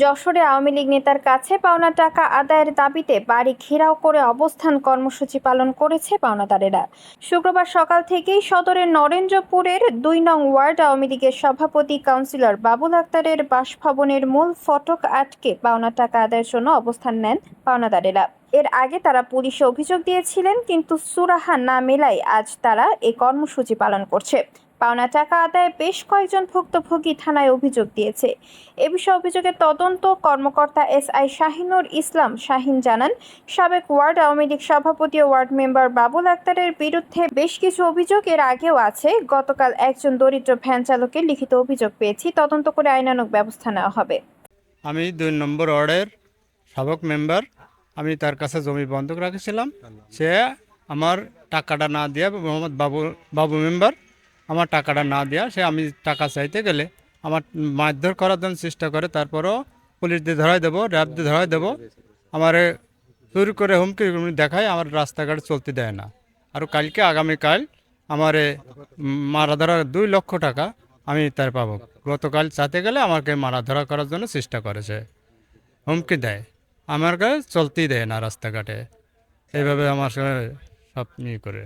যশোরে আওয়ামী লীগ নেতার কাছে পাওনা টাকা আদায়ের দাবিতে বাড়ি ঘেরাও করে অবস্থান কর্মসূচি পালন করেছে পাওনাদারেরা। শুক্রবার সকাল থেকেই সদরের নরেন্দ্রপুরের দুই নং ওয়ার্ড আওয়ামী লীগের সভাপতি কাউন্সিলর বাবুল আক্তারের বাসভবনের মূল ফটক আটকে পাওনা টাকা আদায়ের জন্য অবস্থান নেন পাওনাদারেরা। এর আগে তারা পুলিশে অভিযোগ দিয়েছিলেন, কিন্তু সুরাহা না মেলায় আজ তারা এ কর্মসূচি পালন করছে। পাওনা টাকা আদায়ে বেশ কয়েকজন ভুক্তভোগী থানায় অভিযোগ দিয়েছে। এ বিষয়ে অভিযোগের তদন্ত কর্মকর্তা এস আই শাহিনুর ইসলাম শাহিন জানান, সাবেক ওয়ার্ড আওয়ামী লীগ সভাপতি ও ওয়ার্ড মেম্বার বাবুল আক্তারের বিরুদ্ধে বেশ কিছু অভিযোগ এর আগেও আছে। গতকাল একজন দরিদ্র ভ্যান চালকের লিখিত অভিযোগ পেয়েছি। তদন্ত করে আইনানুগ ব্যবস্থা নেওয়া হবে। আমি দুই নম্বর ওয়ার্ডের সাবেক মেম্বার আমি তার কাছে জমি বন্ধক রাখেছিলাম। সে আমার টাকাটা না দেওয়া মোহাম্মদ বাবু বাবু মেম্বার আমার টাকাটা না দেওয়া সে আমি টাকা চাইতে গেলে আমার মারধর করার জন্য চেষ্টা করে তারপরও পুলিশ দিয়ে ধরাই দেবো র্যাব দিয়ে ধরাই দেবো। আমার চুরি করে হুমকি দেখায় আমার রাস্তাঘাট চলতে দেয় না। আর কালকে আগামীকাল আমার মারা ধরা দুই লক্ষ টাকা আমি তার পাবো। গতকাল চাতে গেলে আমাকে মারা ধরা করার জন্য চেষ্টা করেছে হুমকি দেয়। আমার কাছে চলতেই দেয় না রাস্তাঘাটে। এইভাবে আমার সঙ্গে সব ইয়ে করে।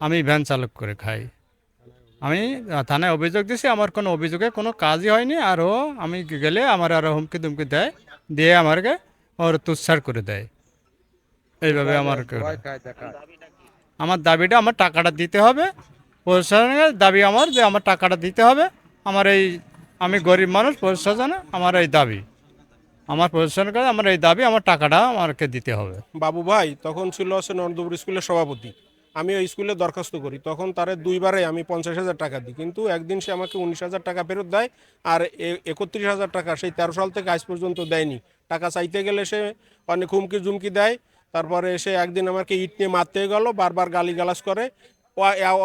আমি ভ্যান চালক করে খাই। আমি থানায় অভিযোগ দিছি, আমার কোনো অভিযোগে কোনো কাজই হয়নি আরও আমি গেলে আমার আরও হুমকি দুমকি দেয়, দিয়ে আমাকে ওর তুচ্ছার করে দেয়। এইভাবে আমার আমার দাবিটা আমার টাকাটা দিতে হবে। প্রশাসনের দাবি আমার যে আমার টাকাটা দিতে হবে। আমার এই, আমি গরিব মানুষ, প্রশাসনে আমার এই দাবি। আমার প্রশাসনের কাছে আমার এই দাবি, আমার টাকাটা আমাকে দিতে হবে। বাবু ভাই, তখন ছিল হচ্ছে নন্দপুর স্কুলের সভাপতি। আমি ওই স্কুলে দরখাস্ত করি। তখন তারে দুইবারে আমি পঞ্চাশ হাজার টাকা দিই। কিন্তু একদিন সে আমাকে উনিশ হাজার টাকা ফেরত দেয় আর একত্রিশ হাজার টাকা সেই তেরো সাল থেকে আজ পর্যন্ত দেয়নি। টাকা চাইতে গেলে সে অনেক হুমকি জুমকি দেয়। তারপরে সে একদিন আমাকে ইট নিয়ে মারতে গেল, বারবার গালিগালাজ করে।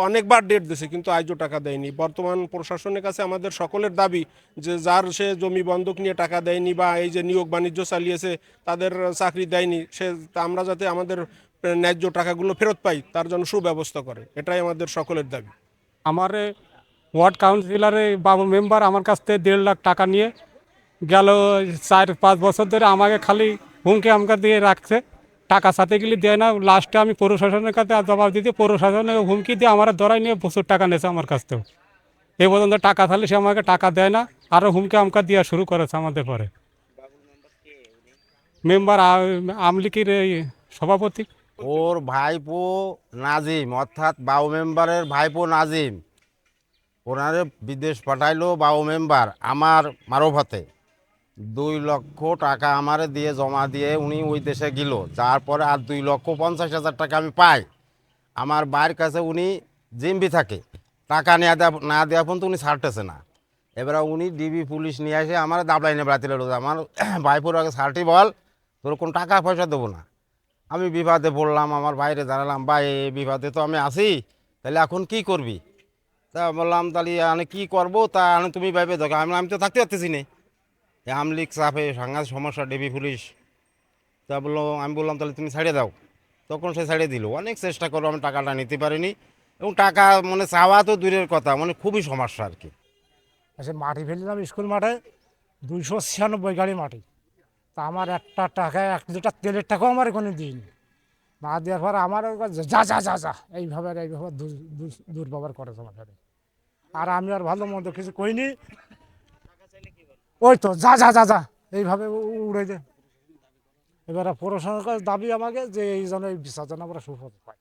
অনেকবার ডেট দিয়েছে কিন্তু আজও টাকা দেয়নি। বর্তমান প্রশাসনের কাছে আমাদের সকলের দাবি যে যার সে জমি বন্ধক নিয়ে টাকা দেয়নি বা এই যে নিয়োগ বাণিজ্য চালিয়েছে, তাদের চাকরি দেয়নি, সে আমরা যাতে আমাদের ন্যায্য টাকাগুলো ফেরত পাই, তার জন্য সুব্যবস্থা করে। এটাই আমাদের সকলের দাবি। আমার ওয়ার্ড কাউন্সিলরে বাবু মেম্বার আমার কাছ থেকে দেড় লাখ টাকা নিয়ে গেল চার পাঁচ বছর ধরে আমাকে খালি হুমকি আমাকে দিয়ে রাখছে। টাকা সাথে গেলে দেয় না। লাস্টে আমি প্রশাসনের কাছে জবাব দিতে, প্রশাসনের হুমকি দিয়ে আমার ধরাই নিয়ে প্রচুর টাকা নিয়েছে আমার কাছ থেকে এই পর্যন্ত টাকা থাকলে সে আমাকে টাকা দেয় না আরও হুমকি আমাকে দেওয়া শুরু করেছে আমাদের পরে। মেম্বার আমলিকির সভাপতি। ওর ভাইপো নাজিম, অর্থাৎ বাউ মেম্বারের ভাইপো নাজিম। ওনারে বিদেশ পাঠাইলো বাউ মেম্বার, আমার মারফতে। দুই লক্ষ টাকা আমারে দিয়ে, জমা দিয়ে উনি ওই দেশে গেল। যার পরে আর দুই লক্ষ পঞ্চাশ হাজার টাকা আমি পাই। আমার বাইরের কাছে উনি জিম্বি থাকে। টাকা নেওয়া দেওয়া না দেওয়া পর্যন্ত উনি ছাড়তেছে না। এবার উনি ডিবি পুলিশ নিয়ে এসে আমার দাবলাইনে বেড়াতে লাগল আমার ভাইপোর আগে ছাড়টি বল, তোর কোনো টাকা পয়সা দেবো না। আমি বিবাদে পড়লাম আমার বাইরে দাঁড়ালাম ভাই বিবাদে তো আমি আছি, তাহলে এখন কি করবি? তা বললাম, তাহলে আমি কি করব? তা তুমি ভাইবে দেখো আমি আমি তো থাকতে পারতেছি না। আমলিক চাপে সাংঘাত সমস্যা, ডেবি পুলিশ। তা বলল, আমি বললাম, তাহলে তুমি ছাড়িয়ে দাও। তখন সে ছাড়িয়ে দিল। অনেক চেষ্টা করল, আমি টাকাটা নিতে পারিনি। এবং টাকা মানে চাওয়া তো দূরের কথা মানে খুবই সমস্যা আর কি। আচ্ছা মাটি ফেললাম স্কুল মাঠে, দুইশো ছিয়ানব্বই গাড়ি মাটি। তা আমার একটা টাকা এক লিটার তেলের টাকাও আমার কোনো দিইনি। না দেওয়ার পর আমার যা যা যা যা এইভাবে এইভাবে দূর- দূর- দুর্ব্যবহার করে সাথে আর আমি আর ভালো মন্দ কিছু কইনি ওই তো, যা যা যা যা। এইভাবে উড়ে যায়। এবারে প্রশাসনের দাবি আমাকে যে এই জন্য এই বিচার যেন আমরা সুফল পাই।